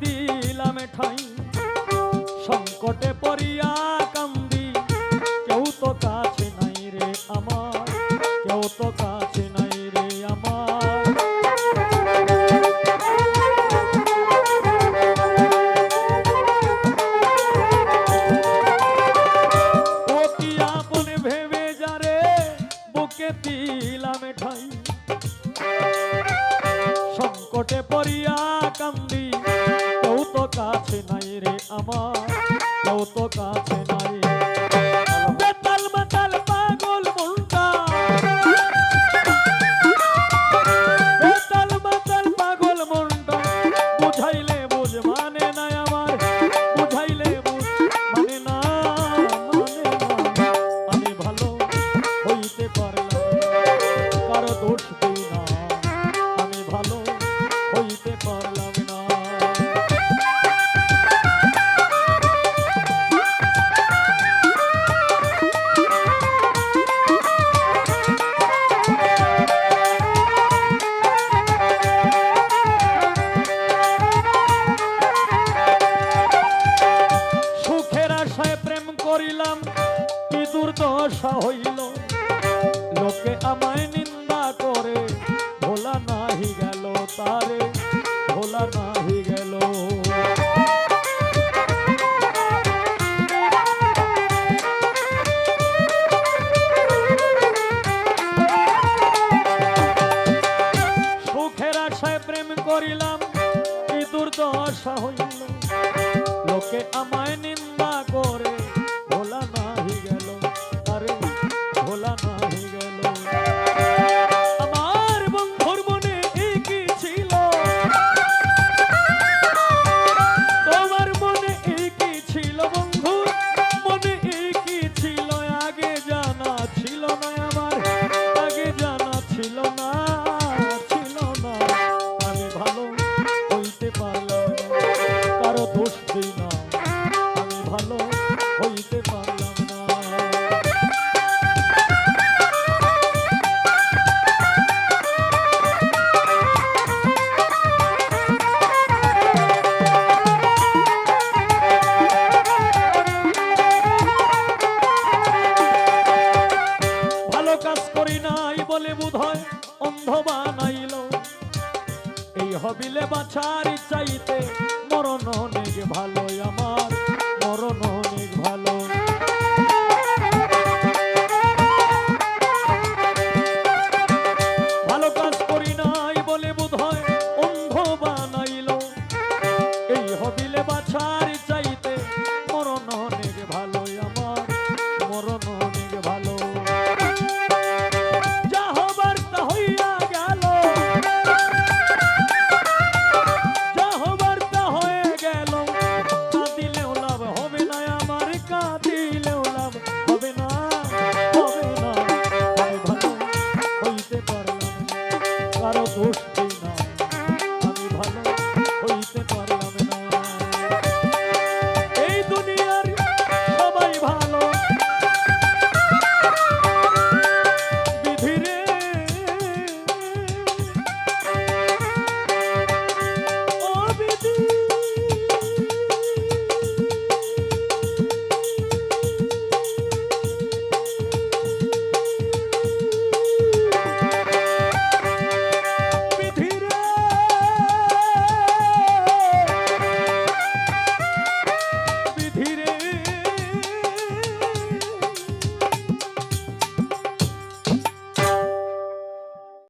দিলাম ঠাই। সংকটে পড়িয়া কান্দি। কেউ তো কাছে নাই রে আমার কেউ তো কাছে সংকটে পড়িয়া কান্দি। কেউ কাছে নাই রে আমার কেউ কাছে নাই করিলাম কি দুর্দশা হইল। লোকে আমায় নিন্দা করে, ভোলা নাহি গেল তারে, ভোলা নাহি গেল। সুখের আশায় প্রেম করিলাম, কি দুর্দশা হইল। লোকে আমায় নিন্দা করে ভালো কাজ করি নাই বলে বোধ হয় অন্ধ বানাইল এই হবিলে বাছার চাইতে মরণ অনেক ভালো আমার। zor